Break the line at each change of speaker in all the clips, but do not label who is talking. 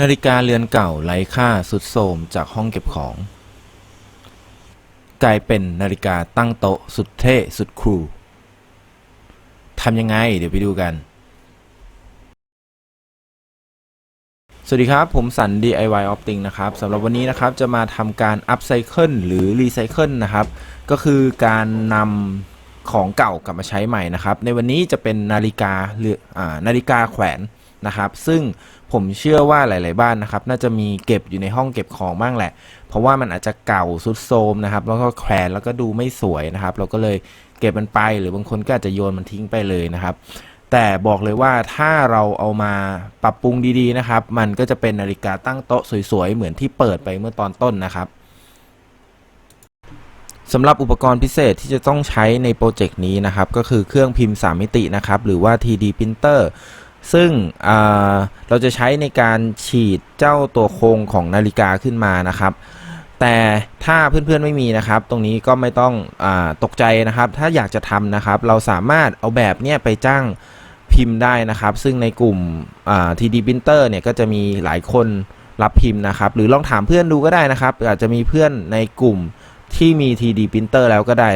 นาฬิกาเรือนเก่าไร้ค่าสุดโทรมจากห้องเก็บของ กลายเป็นนาฬิกาตั้งโต๊ะสุดเท่สุดคูลทำยังไงเดี๋ยวไปดูกัน สวัสดีครับ ผมสัน DIY Opting นะครับสำหรับวันนี้นะครับจะมาทำการ Upcycle หรือ Recycle นะครับ ก็คือการนำของเก่ากลับมาใช้ใหม่นะครับ ในวันนี้จะเป็นนาฬิกาหรืออนาฬิกาแขวน นะครับ ซึ่งผมเชื่อว่าหลาย ๆ บ้านนะครับ น่าจะมีเก็บอยู่ในห้องเก็บของบ้างแหละ เพราะว่ามันอาจจะเก่าสุดโทมนะครับ แล้วก็แขวนแล้วก็ดูไม่สวยนะครับ เราก็เลยเก็บมันไป หรือบางคนก็อาจจะโยนมันทิ้งไปเลยนะครับ แต่บอกเลยว่าถ้าเราเอามาปรับปรุงดี ๆ นะครับ มันก็จะเป็นนาฬิกาตั้งโต๊ะสวย ๆ เหมือนที่เปิดไปเมื่อตอนต้นนะครับสำหรับอุปกรณ์พิเศษที่จะต้องใช้ในโปรเจกต์นี้นะครับ ก็คือเครื่องพิมพ์ 3 มิตินะครับ หรือว่า 3D printer ซึ่งเราจะใช้ในการฉีดเจ้าตัวโครงของนาฬิกาขึ้นมานะครับ แต่ถ้าเพื่อนๆไม่มีนะครับ ตรงนี้ก็ไม่ต้องอตกใจนะครับ ถ้าอยากจะทำนะครับ เราสามารถเอาแบบเนี้ยไปจ้างพิมพ์ได้นะครับ ซึ่งในกลุ่ม 3d printer เนี่ยก็จะมีหลายคนรับพิมพ์นะครับ หรือลองถามเพื่อนดูก็ได้นะครับ อาจจะมีเพื่อนในกลุ่มที่มี 3D printer แล้วก็ได้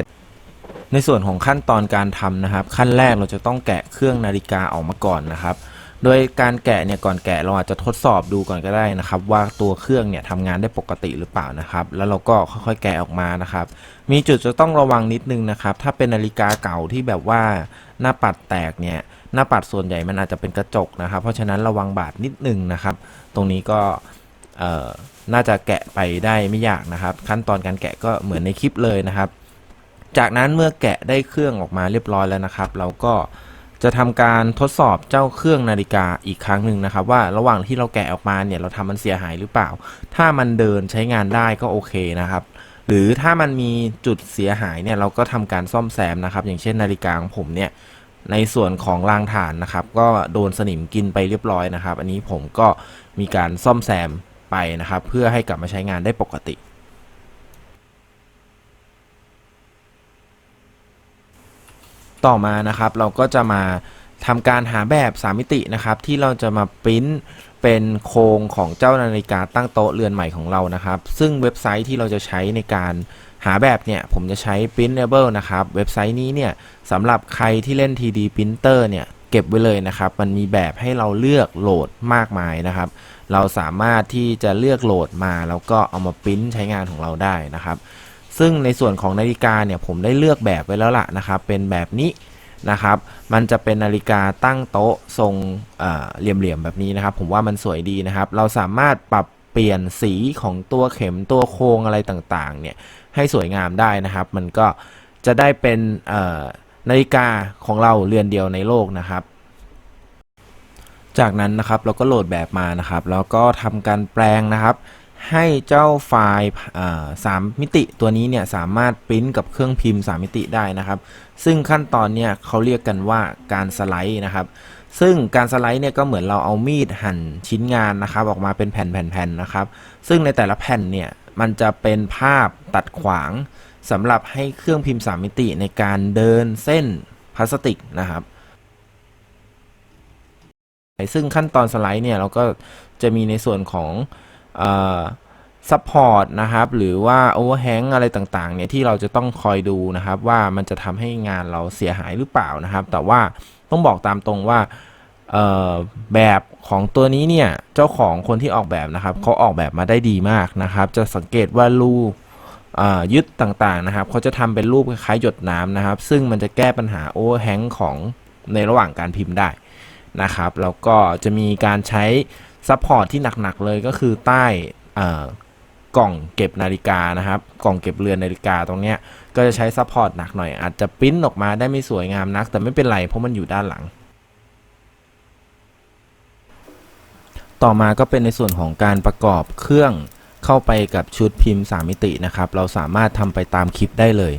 ในส่วนของขั้นตอนการทำนะครับ ขั้นแรกเราจะต้องแกะเครื่องนาฬิกาออกมาก่อนนะครับ โดยการแกะเนี่ยก่อนแกะเราอาจจะทดสอบดูก่อนก็ได้นะครับ ว่าตัวเครื่องเนี่ยทำงานได้ปกติหรือเปล่านะครับ แล้วเราก็ค่อยๆแกะออกมานะครับ มีจุดจะต้องระวังนิดนึงนะครับ ถ้าเป็นนาฬิกาเก่าที่แบบว่าหน้าปัดแตกเนี่ยหน้าปัดส่วนใหญ่มันอาจจะเป็นกระจกนะครับ เพราะฉะนั้นระวังบาดนิดนึงนะครับ ตรงนี้ก็น่าจะแกะไปได้ไม่ยากนะครับ ขั้นตอนการแกะก็เหมือนในคลิปเลยนะครับ จากนั้นเมื่อแกะได้เครื่องออกมาเรียบร้อยแล้วนะครับ เราก็จะทำการทดสอบเจ้าเครื่องนาฬิกาอีกครั้งหนึ่งนะครับ ว่าระหว่างที่เราแกะออกมาเนี่ยเราทำมันเสียหายหรือเปล่า ถ้ามันเดินใช้งานได้ก็โอเคนะครับ หรือถ้ามันมีจุดเสียหายเนี่ยเราก็ทำการซ่อมแซมนะครับ อย่างเช่นนาฬิกาของผมเนี่ยในส่วนของรางฐานนะครับ ก็โดนสนิมกินไปเรียบร้อยนะครับ อันนี้ผมก็มีการซ่อมแซมไปนะครับ เพื่อให้กลับมาใช้งานได้ปกติ ต่อมานะครับเราก็จะมาทำการหาแบบ3มิตินะครับ ที่เราจะมาปริ้นเป็นโครงของเจ้านาฬิกาตั้งโต๊ะเรือนใหม่ของเรานะครับ ซึ่งเว็บไซต์ที่เราจะใช้ในการหาแบบเนี่ยผมจะใช้ Printable นะครับ เว็บไซต์นี้เนี่ยสำหรับใครที่เล่น 3D Printer เนี่ยเก็บไว้เลยนะครับ มันมีแบบให้เราเลือกโหลดมากมายนะครับ เราสามารถที่จะเลือกโหลดมาแล้วก็เอามาปริ้นใช้งานของเราได้นะครับ ซึ่งในส่วนของนาฬิกาเนี่ยผมได้เลือกแบบไว้แล้วล่ะนะครับ เป็นแบบนี้นะครับ มันจะเป็นนาฬิกาตั้งโต๊ะทรงเอ่อเหลี่ยมๆแบบนี้นะครับ ผมว่ามันสวยดีนะครับ เราสามารถปรับเปลี่ยนสีของตัวเข็มตัวโค้งอะไรต่างๆเนี่ยให้สวยงามได้นะครับ มันก็จะได้เป็นนาฬิกาของเราเรือนเดียวในโลกนะครับ จากนั้นนะครับเราก็โหลดแบบมานะครับ แล้วก็ทำการแปลงนะครับ ให้เจ้าไฟล์สามมิติตัวนี้เนี่ยสามารถปริ้นกับเครื่องพิมพ์ 3 มิติได้นะครับ ซึ่งขั้นตอนเนี่ยเขาเรียกกันว่าการสไลด์นะครับ ซึ่งการสไลด์เนี่ยก็เหมือนเราเอามีดหั่นชิ้นงานนะครับ ออกมาเป็นแผ่นๆๆนะครับ ซึ่งในแต่ละแผ่นเนี่ยมันจะเป็นภาพตัดขวางสำหรับให้เครื่องพิมพ์ 3 มิติในการเดินเส้นพลาสติกนะครับซึ่งขั้นตอนสไลด์เนี่ยเราก็จะมีในส่วนของ ซัพพอร์ตนะครับหรือว่าโอเวอร์แฮงอะไรต่างๆเนี่ยที่เราจะต้องคอยดูนะครับ ว่ามันจะทำให้งานเราเสียหายหรือเปล่านะครับ แต่ว่าต้องบอกตามตรงว่าแบบของตัวนี้เนี่ยเจ้าของคนที่ออกแบบนะครับเขาออกแบบมาได้ดีมากนะครับ จะสังเกตว่ารูยึดต่างๆนะครับเขาจะทำเป็นรูปคล้ายหยดน้ำนะครับ ซึ่งมันจะแก้ปัญหาโอเวอร์แฮงของในระหว่างการพิมพ์ได้นะครับ แล้วก็จะมีการใช้ ซัพพอร์ตที่หนักๆเลยก็คือใต้กล่องเก็บนาฬิกานะครับ กล่องเก็บเรือนนาฬิกาตรงเนี้ยก็จะใช้ซัพพอร์ตหนักหน่อยอาจจะปริ้นออกมาได้ไม่สวยงามนัก แต่ไม่เป็นไรเพราะมันอยู่ด้านหลัง ต่อมาก็เป็นในส่วนของการประกอบเครื่องเข้าไปกับชุดพิมพ์ 3 มิตินะครับ เราสามารถทำไปตามคลิปได้เลย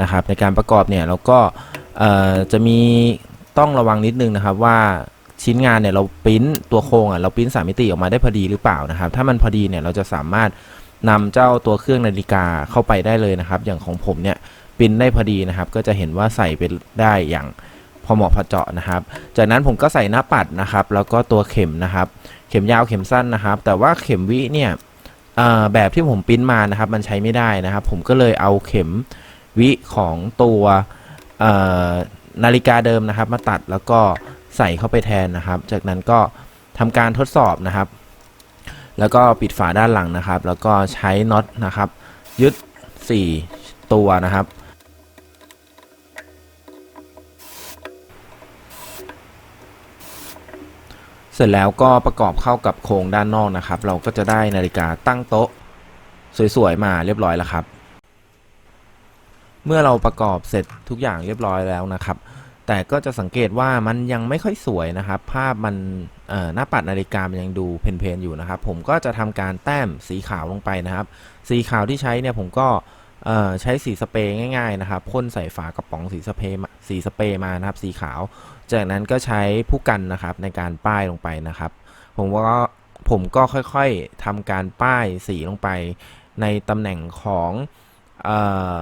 นะครับ ในการประกอบเนี่ยเราก็จะมีต้องระวังนิดนึงนะครับว่า ชิ้นงานเนี่ยเราปริ้นตัวโครงอะเราปริ้นสามมิติออกมาได้พอดีหรือเปล่านะครับ ถ้ามันพอดีเนี่ยเราจะสามารถนำเจ้าตัวเครื่องนาฬิกาเข้าไปได้เลยนะครับ อย่างของผมเนี่ยปริ้นได้พอดีนะครับ ก็จะเห็นว่าใส่ไปได้อย่างพอเหมาะพอเจาะนะครับ จากนั้นผมก็ใส่หน้าปัดนะครับ แล้วก็ตัวเข็มนะครับ เข็มยาวเข็มสั้นนะครับ แต่ว่าเข็มวิเนี่ยแบบที่ผมปริ้นมานะครับ มันใช้ไม่ได้นะครับ ผมก็เลยเอาเข็มวิของตัวนาฬิกาเดิมนะครับ มาตัดแล้วก็ ใส่เข้าไปแทนนะครับ จากนั้นก็ทำการทดสอบนะครับ แล้วก็ปิดฝาด้านหลังนะครับ แล้วก็ใช้น็อตนะครับ ยึด 4 ตัวนะครับเสร็จแล้วก็ประกอบเข้ากับโครงด้านนอกนะครับ เราก็จะได้นาฬิกาตั้งโต๊ะ สวยๆมาเรียบร้อยแล้วครับ เมื่อเราประกอบเสร็จทุกอย่างเรียบร้อยแล้วนะครับ แต่ก็จะสังเกตว่ามันยังไม่ค่อยสวยนะครับ ภาพมันหน้าปัดนาฬิกามันยังดูเพนๆอยู่นะครับ ผมก็จะทำการแต้มสีขาวลงไปนะครับ สีขาวที่ใช้เนี่ยผมก็ใช้สีสเปรย์ง่ายๆนะครับพ่นใส่ฝากระป๋องสีสเปรย์สีสเปรย์มานะครับ สีขาว จากนั้นก็ใช้ผู้กันนะครับในการป้ายลงไปนะครับ ผมว่าผมก็ค่อยๆทำการป้ายสีลงไป ในตำแหน่งของออ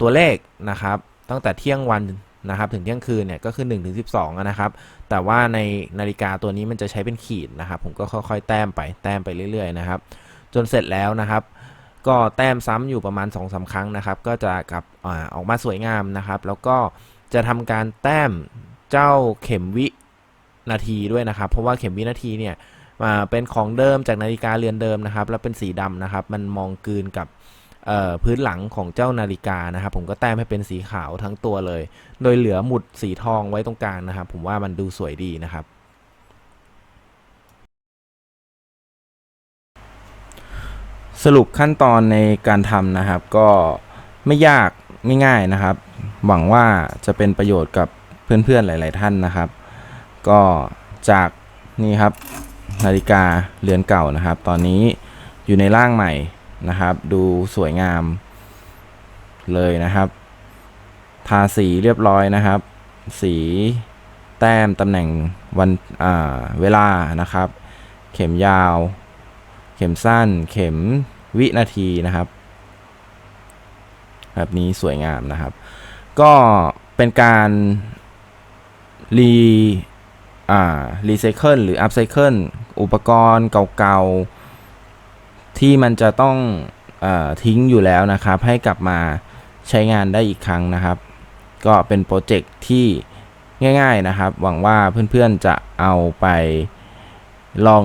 ตัวเลขนะครับ ตั้งแต่เที่ยงวัน นะครับถึงเที่ยงคืนเนี่ยก็คือ1ถึง12อะนะครับแต่ว่าในนาฬิกาตัวนี้มันจะใช้เป็นขีดนะครับผมก็ค่อยๆ แต้มไปแต้มไปเรื่อยๆนะครับจนเสร็จแล้วนะครับ ก็แต้มซ้ำอยู่ประมาณ2อสาครั้งนะครับ ก็จะกลับอออกมาสวยงามนะครับ แล้วก็จะทำการแต้มเจ้าเข็มวินาทีด้วยนะครับ เพราะว่าเข็มวินาทีเนี่ยเป็นของเดิมจากนาฬิกาเรือนเดิมนะครับ แล้วเป็นสีดำนะครับ มันมองกืนกับ พื้นหลังของเจ้านาฬิกานะครับ ผมก็แต้มให้เป็นสีขาวทั้งตัวเลย โดยเหลือหมุดสีทองไว้ตรงกลางนะครับ ผมว่ามันดูสวยดีนะครับสรุปขั้นตอนในการทำนะครับ ก็ไม่ยากไม่ง่ายนะครับ หวังว่าจะเป็นประโยชน์กับเพื่อนๆหลาย ๆท่านนะครับ ก็จากนี่ครับนาฬิกาเรือนเก่านะครับ ตอนนี้อยู่ในร่างใหม่ นะครับ ดูสวยงามเลยนะครับ ทาสีเรียบร้อยนะครับ สีแต้มตำแหน่งวันเวลานะครับ เข็มยาว เข็มสั้น เข็มวินาทีนะครับ แบบนี้สวยงามนะครับ ก็เป็นการรีอ่ารีไซเคิลหรืออัพไซเคิลอุปกรณ์เก่าๆ ที่มันจะต้องอทิ้งอยู่แล้วนะครับ ให้กลับมาใช้งานได้อีกครั้งนะครับ ก็เป็นโปรเจกต์ที่ง่าย ๆนะครับ หวังว่าเพื่อนๆจะเอาไปลอง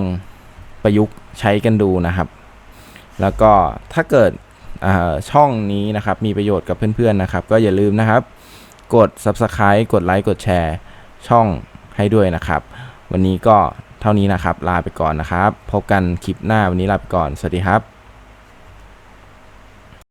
ประยุกต์ใช้กันดูนะครับ แล้วก็ถ้าเกิดช่องนี้นะครับ มีประโยชน์กับเพื่อนๆนะครับ ก็อย่าลืมนะครับ กด Subscribe กดไลค์กดแชร์ช่องให้ด้วยนะครับ วันนี้ก็ เท่านี้นะครับ ลาไปก่อนนะครับ พบกันคลิปหน้าวันนี้ลาไปก่อน สวัสดีครับ